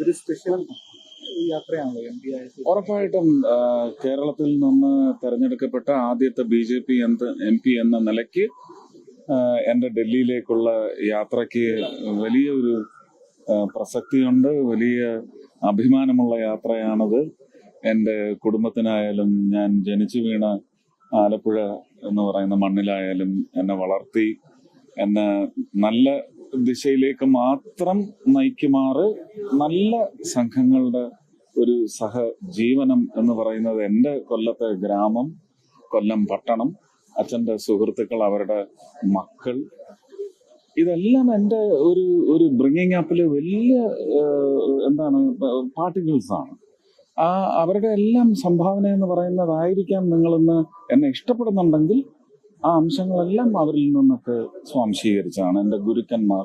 ഒരു സ്പെഷ്യൽ യാത്രയാണല്ലോ ഉറപ്പായിട്ടും കേരളത്തിൽ നിന്ന് തെരഞ്ഞെടുക്കപ്പെട്ട ആദ്യത്തെ B J P M P എന്ന നിലയ്ക്ക് എന്റെ ഡൽഹിയിലേക്കുള്ള യാത്രയ്ക്ക് വലിയ ഒരു പ്രസക്തിയുണ്ട് വലിയ അഭിമാനമുള്ള യാത്രയാണത്. എന്റെ കുടുംബത്തിനായാലും ഞാൻ ജനിച്ചു വീണ ആലപ്പുഴ എന്ന് പറയുന്ന മണ്ണിലായാലും എന്നെ വളർത്തി എന്നെ നല്ല ദിശയിലേക്ക് മാത്രം നയിക്കുമാറ് നല്ല സംഘങ്ങളുടെ ഒരു സഹജീവനം എന്ന് പറയുന്നത് എന്റെ കൊല്ലത്തെ ഗ്രാമം കൊല്ലം പട്ടണം അച്ഛന്റെ സുഹൃത്തുക്കൾ അവരുടെ മക്കൾ. ഇതെല്ലാം എന്റെ ഒരു ഒരു ബ്രിങ്ങിങ് ആപ്പിലെ വലിയ എന്താണ് പാർട്ടിക്കിൾസ് ആണ്. ആ അവരുടെ എല്ലാം സംഭാവന എന്ന് പറയുന്നതായിരിക്കാം നിങ്ങളിന്ന് എന്നെ ഇഷ്ടപ്പെടുന്നുണ്ടെങ്കിൽ ആ അംശങ്ങളെല്ലാം അവരിൽ നിന്നൊക്കെ സ്വാംശീകരിച്ചാണ് എന്റെ ഗുരുക്കന്മാർ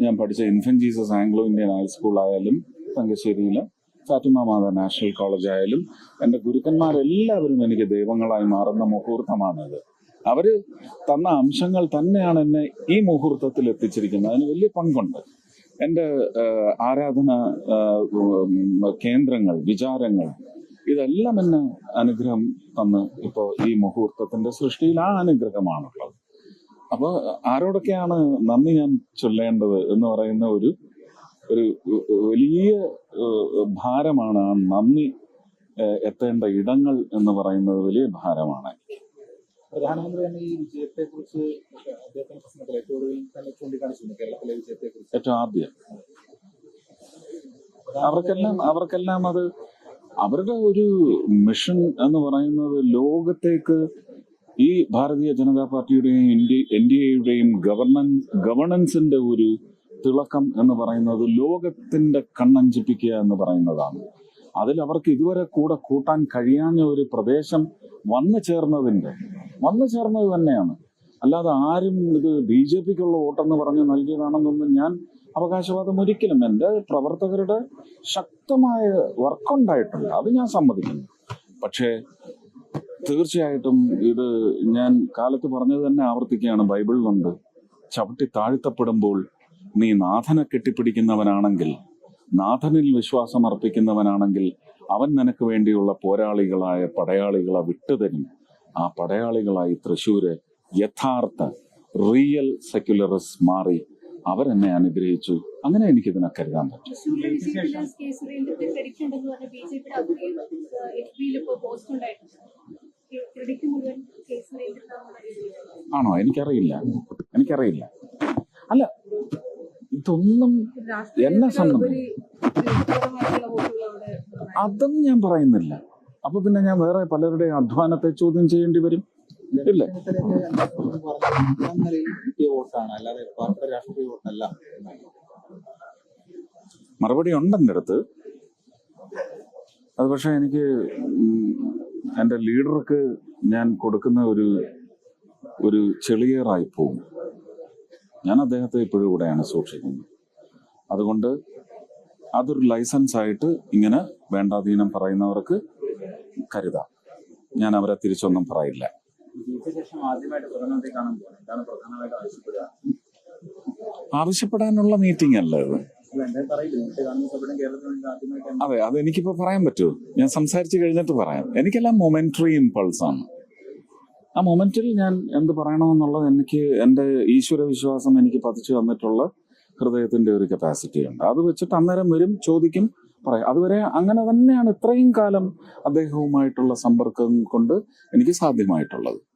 ഞാൻ പഠിച്ച infant Jesus Anglo Indian high school ആയാലും തങ്കശ്ശേരിയിലെ ഫാത്തിമ മാത നാഷണൽ കോളേജ് ആയാലും എന്റെ ഗുരുക്കന്മാരെല്ലാവരും എനിക്ക് ദൈവങ്ങളായി മാറുന്ന മുഹൂർത്തമാണിത്. അവർ തന്ന അംശങ്ങൾ തന്നെയാണ് എന്നെ ഈ മുഹൂർത്തത്തിൽ എത്തിച്ചിരിക്കുന്നത്. അതിന് വലിയ പങ്കുണ്ട്. എന്റെ ആരാധന കേന്ദ്രങ്ങൾ വിചാരങ്ങൾ ഇതെല്ലാം എന്നെ അനുഗ്രഹം തന്ന് ഇപ്പോൾ ഈ മുഹൂർത്തത്തിന്റെ സൃഷ്ടിയിൽ ആ അനുഗ്രഹമാണുള്ളത്. അപ്പോൾ ആരോടൊക്കെയാണ് നന്ദി ഞാൻ ചൊല്ലേണ്ടത് എന്ന് പറയുന്ന ഒരു ഒരു വലിയ ഭാരമാണ് ആ നന്ദി എത്തേണ്ട ഇടങ്ങൾ എന്ന് പറയുന്നത് വലിയ ഭാരമാണ്. പ്രധാനമന്ത്രി തന്നെ ഈ വിജയത്തെ കുറിച്ച് അദ്ദേഹത്തിന്റെ പ്രശ്നത്തിൽ ഏറ്റവും ഒടുവിൽ തന്നെ ചൂണ്ടിക്കാണിച്ചിരുന്നു കേരളത്തിലെ വിജയത്തെ കുറിച്ച് ഏറ്റവും ആദ്യം. അവർക്കെല്ലാം അവർക്കെല്ലാം അത് അവരുടെ ഒരു മിഷൻ എന്ന് പറയുന്നത് ലോകത്തേക്ക് ഈ ഭാരതീയ ജനതാ പാർട്ടിയുടെയും ഇന്ത്യ എൻ ഡി എയുടെയും ഗവർണൻസ് ഗവർണൻസിന്റെ ഒരു തിളക്കം എന്ന് പറയുന്നത് ലോകത്തിന്റെ കണ്ണഞ്ചിപ്പിക്കുക എന്ന് പറയുന്നതാണ്. അതിൽ അവർക്ക് ഇതുവരെ കൂടെ കൂട്ടാൻ കഴിയാഞ്ഞ ഒരു പ്രദേശം വന്നു ചേർന്നതിന്റെ വന്നു ചേർന്നത് തന്നെയാണ്. അല്ലാതെ ആരും ഇത് ബി ജെ പിക്കുള്ള വോട്ടെന്ന് പറഞ്ഞ് നൽകിയതാണെന്നൊന്നും ഞാൻ അവകാശവാദം ഒരിക്കലും എന്റെ പ്രവർത്തകരുടെ ശക്തമായ വർക്കുണ്ടായിട്ടുണ്ട് അത് ഞാൻ സമ്മതിക്കുന്നു. പക്ഷേ തീർച്ചയായിട്ടും ഇത് ഞാൻ കാലത്ത് പറഞ്ഞത് തന്നെ ആവർത്തിക്കുകയാണ്. ബൈബിളിലുണ്ട് ചവിട്ടി താഴ്ത്തപ്പെടുമ്പോൾ നീ നാഥനെ കെട്ടിപ്പിടിക്കുന്നവനാണെങ്കിൽ നാഥനിൽ വിശ്വാസം അർപ്പിക്കുന്നവനാണെങ്കിൽ അവൻ നിനക്ക് വേണ്ടിയുള്ള പോരാളികളായ പടയാളികളെ വിട്ടുതരും. ആ പടയാളികളായി തൃശ്ശൂര് യഥാർത്ഥ റിയൽ സെക്യുലറിസ് മാറി അവരെന്നെ അനുഗ്രഹിച്ചു. അങ്ങനെ എനിക്ക് ഇതിനെ കരുതാൻ പറ്റും. ആണോ? എനിക്കറിയില്ല. എനിക്കറിയില്ല. അല്ല ഇതൊന്നും എന്നെ വ്യക്തിപരമായിട്ടുള്ള അതും ഞാൻ പറയുന്നില്ല. അപ്പൊ പിന്നെ ഞാൻ വേറെ പലരുടെയും അധ്വാനത്തെ ചോദ്യം ചെയ്യേണ്ടി വരും. ഇല്ലേ വോട്ടാണ് അല്ലാതെ പാർട്ടിയുടെ രാഷ്ട്രീയ വോട്ടല്ല മറുപടി ഉണ്ട് എന്റെ അടുത്ത്. അത് പക്ഷെ എനിക്ക് എന്റെ ലീഡർക്ക് ഞാൻ കൊടുക്കുന്ന ഒരു ഒരു ചെളിയേറായി പോകും ഞാൻ അദ്ദേഹത്തെ ഇപ്പോഴും കൂടെയാണ് സൂക്ഷിക്കുന്നത്. അതുകൊണ്ട് അതൊരു ലൈസൻസ് ആയിട്ട് ഇങ്ങനെ വേണ്ടാധീനം പറയുന്നവർക്ക് കരുതാം. ഞാൻ അവരെ തിരിച്ചൊന്നും പറയില്ല. ശേഷം ആദ്യമായിട്ട് പ്രധാനമന്ത്രി എന്താണ് പ്രധാനമായിട്ട് ആവശ്യപ്പെടുക? ആവശ്യപ്പെടാനുള്ള മീറ്റിംഗ് അല്ല ഇത്. അതെ അത് എനിക്കിപ്പോ പറയാൻ പറ്റുമോ? ഞാൻ സംസാരിച്ച് കഴിഞ്ഞിട്ട് പറയാം. എനിക്കെല്ലാം മൊമെന്ററി ഇമ്പൾസ് ആണ്. ആ മൊമെന്റിൽ ഞാൻ എന്ത് പറയണമെന്നുള്ളത് എനിക്ക് എന്റെ ഈശ്വര വിശ്വാസം എനിക്ക് പതിച്ചു വന്നിട്ടുള്ള ഹൃദയത്തിന്റെ ഒരു കപ്പാസിറ്റി ഉണ്ട്. അത് വെച്ചിട്ട് അന്നേരം വരും ചോദിക്കും പറയാം. അതുവരെ അങ്ങനെ തന്നെയാണ് ഇത്രയും കാലം അദ്ദേഹവുമായിട്ടുള്ള സമ്പർക്കം കൊണ്ട് എനിക്ക് സാധ്യമായിട്ടുള്ളത്.